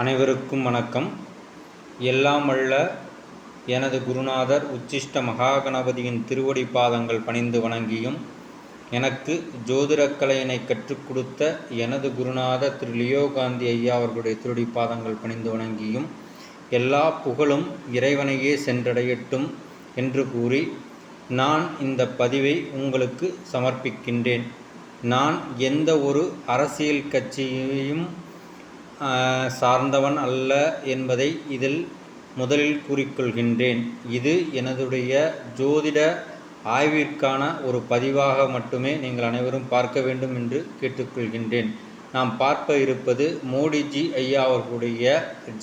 அனைவருக்கும் வணக்கம். எல்லாம் அல்ல எனது குருநாதர் உச்சிஷ்ட மகாகணபதியின் திருவடி பாதங்கள் பணிந்து வணங்கியும் எனக்கு ஜோதிடக்கலையினை கற்றுக் கொடுத்த எனது குருநாதர் திரு லியோ காந்தி ஐயா அவர்களுடைய திருவடி பாதங்கள் பணிந்து வணங்கியும் எல்லா புகழும் இறைவனையே சென்றடையட்டும் என்று கூறி நான் இந்த பதிவை உங்களுக்கு சமர்ப்பிக்கின்றேன். நான் எந்த ஒரு அரசியல் கட்சியையும் சார்ந்தவன் அல்ல என்பதை இதில் முதலில் கூறிக்கொள்கின்றேன். இது எனதுடைய ஜோதிட ஆய்விற்கான ஒரு பதிவாக மட்டுமே நீங்கள் அனைவரும் பார்க்க வேண்டும் என்று கேட்டுக்கொள்கின்றேன். நாம் பார்க்க இருப்பது மோடிஜி ஐயா அவர்களுடைய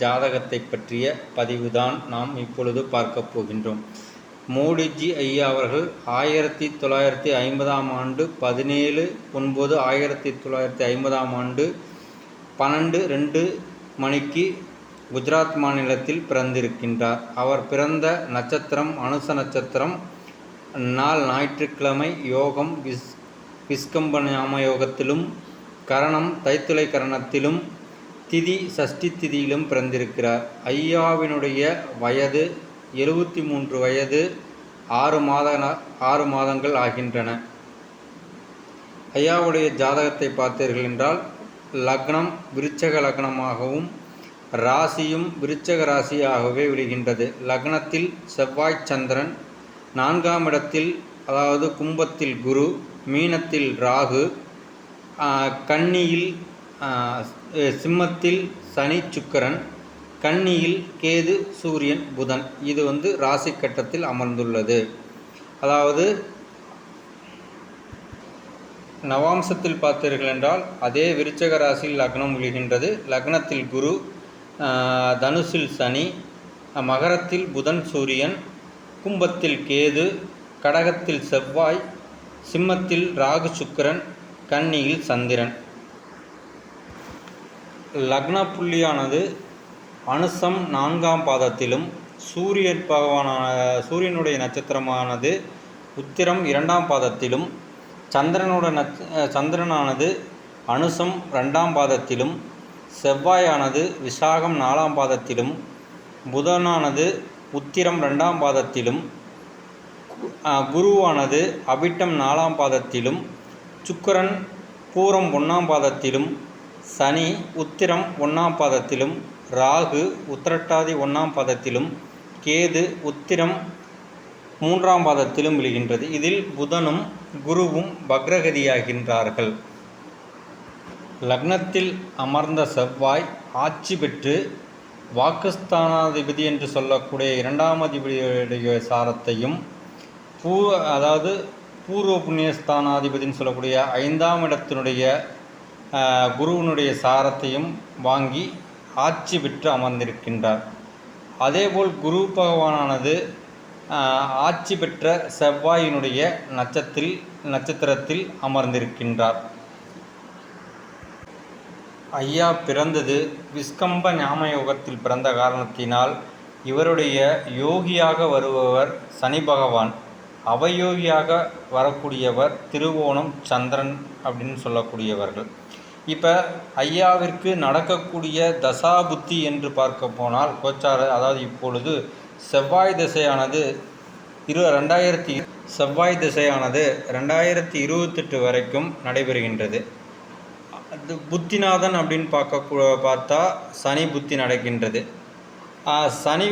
ஜாதகத்தை பற்றிய பதிவுதான் நாம் இப்பொழுது பார்க்க போகின்றோம். மோடிஜி ஐயா அவர்கள் ஆயிரத்தி தொள்ளாயிரத்தி ஐம்பதாம் ஆண்டு பதினேழு ஒன்பது ஆயிரத்தி தொள்ளாயிரத்தி ஐம்பதாம் ஆண்டு பன்னெண்டு ரெண்டு மணிக்கு குஜராத் மாநிலத்தில் பிறந்திருக்கின்றார். அவர் பிறந்த நட்சத்திரம் அனுச நட்சத்திரம் நாள் ஞாயிற்றுக்கிழமை யோகம் விஸ் விஸ்கம்ப நாம யோகத்திலும் கரணம் தைத்துளை கரணத்திலும் திதி சஷ்டி திதியிலும் பிறந்திருக்கிறார். ஐயாவினுடைய வயது எழுபத்தி மூன்று வயது ஆறு மாத ஆறு மாதங்கள் ஆகின்றன. ஐயாவுடைய ஜாதகத்தை பார்த்தீர்கள் என்றால் லக்னம் விருச்சக லக்னமாகவும் ராசியும் விருச்சக ராசியாகவே விழுகின்றது லக்னத்தில் செவ்வாய் சந்திரன் நான்காம் இடத்தில் அதாவது கும்பத்தில் குரு மீனத்தில் ராகு கன்னியில் சிம்மத்தில் சனி சுக்கரன் கன்னியில் கேது சூரியன் புதன். இது வந்து ராசி கட்டத்தில் அமர்ந்துள்ளது. அதாவது நவாம்சத்தில் பார்த்தீர்கள் என்றால் அதே விருச்சக ராசியில் லக்னம் விழுகின்றது. லக்னத்தில் குரு தனுசில் சனி மகரத்தில் புதன் சூரியன் கும்பத்தில் கேது கடகத்தில் செவ்வாய் சிம்மத்தில் ராகு சுக்கிரன் கன்னியில் சந்திரன். லக்ன புள்ளியானது அனுசம் நான்காம் பாதத்திலும் சூரியன் பகவானான சூரியனுடைய நட்சத்திரமானது உத்திரம் இரண்டாம் பாதத்திலும் சந்திரனோட நட்ச சந்திரனானது அனுசம் ரெண்டாம் பாதத்திலும் செவ்வாயானது விசாகம் நாலாம் பாதத்திலும் புதனானது உத்திரம் ரெண்டாம் பாதத்திலும் குருவானது அபிட்டம் நாலாம் பாதத்திலும் சுக்கரன் பூரம் ஒன்றாம் பாதத்திலும் சனி உத்திரம் ஒன்றாம் பாதத்திலும் ராகு உத்திரட்டாதி ஒன்றாம் பாதத்திலும் கேது உத்திரம் மூன்றாம் பாதத்திலும் விழுகின்றது. இதில் புதனும் குருவும் பக்ரகதியாகின்றார்கள் லக்னத்தில் அமர்ந்த செவ்வாய் ஆட்சி பெற்று வாக்குஸ்தானாதிபதி என்று சொல்லக்கூடிய இரண்டாம் அதிபதியுடைய சாரத்தையும் பூ அதாவது பூர்வ புண்ணியஸ்தானாதிபதின்னு சொல்லக்கூடிய ஐந்தாம் இடத்தினுடைய குருவினுடைய சாரத்தையும் வாங்கி ஆட்சி பெற்று அமர்ந்திருக்கின்றார். அதேபோல் குரு பகவானானது ஆட்சி பெற்ற செவ்வாயினுடைய நட்சத்தில் நட்சத்திரத்தில் அமர்ந்திருக்கின்றார். ஐயா பிறந்தது விஸ்கம்ப ஞாமயோகத்தில் பிறந்த காரணத்தினால் இவருடைய யோகியாக வருபவர் சனி பகவான். அவயோகியாக வரக்கூடியவர் திருவோணம் சந்திரன் அப்படின்னு சொல்லக்கூடியவர்கள். இப்போ ஐயாவிற்கு நடக்கக்கூடிய தசாபுத்தி என்று பார்க்க போனால் கோச்சார அதாவது இப்பொழுது செவ்வாய் திசையானது இரு ரெண்டாயிரத்தி செவ்வாய் திசையானது ரெண்டாயிரத்தி இருபத்தெட்டு வரைக்கும் நடைபெறுகின்றது. அது புத்திநாதன் அப்படின்னு பார்க்க பார்த்தா சனி புத்தி நடக்கின்றது. சனி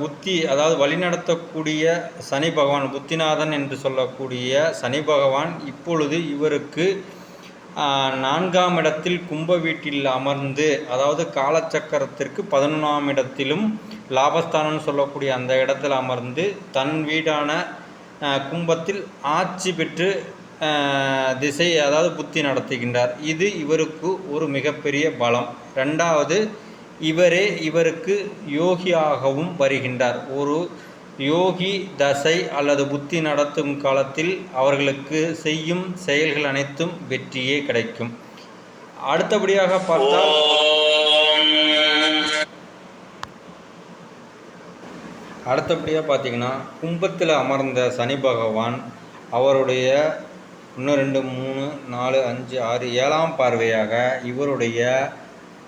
புத்தி அதாவது வழிநடத்தக்கூடிய சனி பகவான் புத்திநாதன் என்று சொல்லக்கூடிய சனி பகவான் இப்பொழுது இவருக்கு நான்காம் இடத்தில் கும்ப வீட்டில் அமர்ந்து அதாவது காலச்சக்கரத்திற்கு பதினொன்றாம் இடத்திலும் லாபஸ்தானம்னு சொல்லக்கூடிய அந்த இடத்தில் அமர்ந்து தன் வீடான கும்பத்தில் ஆட்சி பெற்று திசை அதாவது புத்தி நடத்துகின்றார். இது இவருக்கு ஒரு மிகப்பெரிய பலம். ரெண்டாவது இவரே இவருக்கு யோகியாகவும் வருகின்றார். ஒரு யோகி தசை அல்லது புத்தி நடத்தும் காலத்தில் அவர்களுக்கு செய்யும் செயல்கள் அனைத்தும் வெற்றியே கிடைக்கும். அடுத்தபடியாக பார்த்தால் அடுத்தபடியாக பார்த்தீங்கன்னா கும்பத்தில் அமர்ந்த சனி பகவான் அவருடைய ஒன்று ரெண்டு மூணு நாலு அஞ்சு ஆறு ஏழாம் பார்வையாக இவருடைய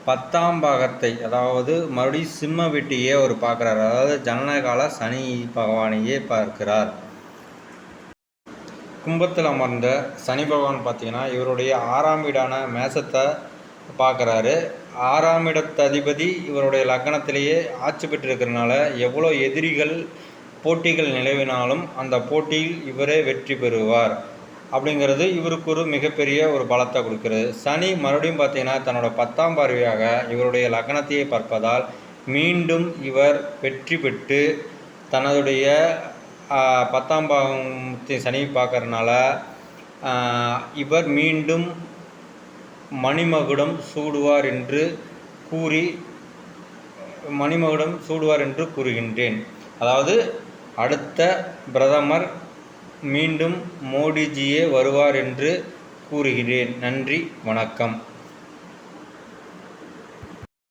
பத்தாம் பாகத்தை அதாவது மறுபடியும் சிம்ம வெட்டியே அவர் பார்க்குறார். அதாவது ஜனனகால சனி பகவானையே பார்க்கிறார். கும்பத்தில் அமர்ந்த சனி பகவான் பார்த்தீங்கன்னா இவருடைய ஆறாம் வீடான மேசத்தை பார்க்குறாரு. ஆறாம் இடத்து அதிபதி இவருடைய லக்னத்திலேயே ஆட்சி பெற்றிருக்கிறனால எவ்வளோ எதிரிகள் போட்டிகள் நிலவினாலும் அந்த போட்டியில் இவரே வெற்றி பெறுவார். அப்படிங்கிறது இவருக்கு ஒரு மிகப்பெரிய ஒரு பலத்தை கொடுக்கிறது. சனி மறுபடியும் பார்த்தீங்கன்னா தன்னோட பத்தாம் பார்வையாக இவருடைய லக்னத்தையே பார்ப்பதால் மீண்டும் இவர் வெற்றி பெற்று தனதுடைய பத்தாம் பாவத்தை சனி பார்க்கறனால இவர் மீண்டும் மணிமகுடம் சூடுவார் என்று கூறி மணிமகுடம் சூடுவார் என்று கூறுகின்றேன். அதாவது அடுத்த பிரதமர் மீண்டும் மோடிஜியே வருவார் என்று கூறுகிறேன். நன்றி வணக்கம்.